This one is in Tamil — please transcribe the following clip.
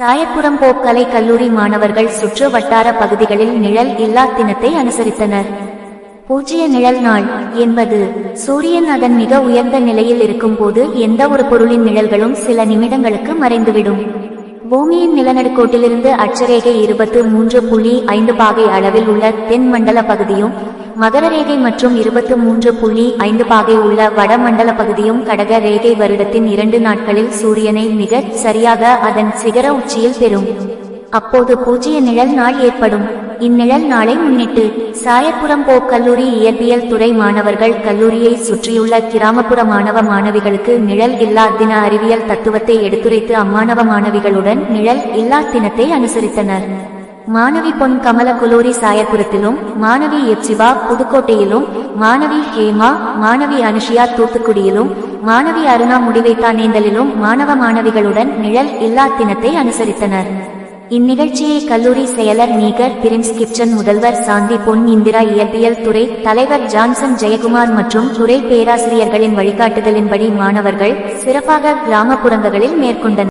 சாயப்புறம் போக்கலை கல்லூரி மாணவர்கள் சுற்று வட்டார பகுதிகளில் நிழல் இல்லா தினத்தை அனுசரித்தனர். பூஜ்ய நிழல் நாள் என்பது சூரியன் அதன் மிக உயர்ந்த நிலையில் இருக்கும் போது எந்த ஒரு பொருளின் நிழல்களும் சில நிமிடங்களுக்கு மறைந்துவிடும். பூமியின் நிலநடுக்கோட்டிலிருந்து அட்சரேகை இருபத்து மூன்று புள்ளி ஐந்து பாகை அளவில் உள்ள தென் மண்டல பகுதியும் மகர ரேகை மற்றும் இருபத்து மூன்று புள்ளி ஐந்து பாகை உள்ள வடமண்டல பகுதியும் கடக ரேகை வருடத்தின் இரண்டு நாட்களில் சூரியனை மிகச் சரியாக அதன் சிகர உச்சியில் பெறும். அப்போது பூஜ்ய நிழல் நாள் ஏற்படும். இந்நிழல் நாளை முன்னிட்டு சாயப்புறம் போ கல்லூரி இயற்பியல் துறை மாணவர்கள் கல்லூரியை சுற்றியுள்ள கிராமப்புற மாணவ மாணவிகளுக்கு நிழல் இல்லா தின அறிவியல் தத்துவத்தை எடுத்துரைத்து அம்மாணவ மாணவிகளுடன் நிழல் இல்லா தினத்தை அனுசரித்தனர். மாணவி பொன் கமல குலோரி சாயபுரத்திலும் மாணவி எப்சிபா புதுக்கோட்டையிலும் மாணவி ஹேமா மாணவி அனுஷியா தூத்துக்குடியிலும் மாணவி அருணா முடிவைத்தா நீந்தலிலும் மாணவ மாணவிகளுடன் நிழல் இல்லா தினத்தை அனுசரித்தனர். இந்நிகழ்ச்சியை கல்லூரி செயலர் நீகர் பிரின்ஸ் கிப்சன் முதல்வர் சாந்தி பொன் இந்திரா இயற்பியல் துறை தலைவர் ஜான்சன் ஜெயக்குமார் மற்றும் துறை பேராசிரியர்களின் வழிகாட்டுதலின்படி மாணவர்கள் சிறப்பாக கிராமப்புறங்களில் மேற்கொண்டனர்.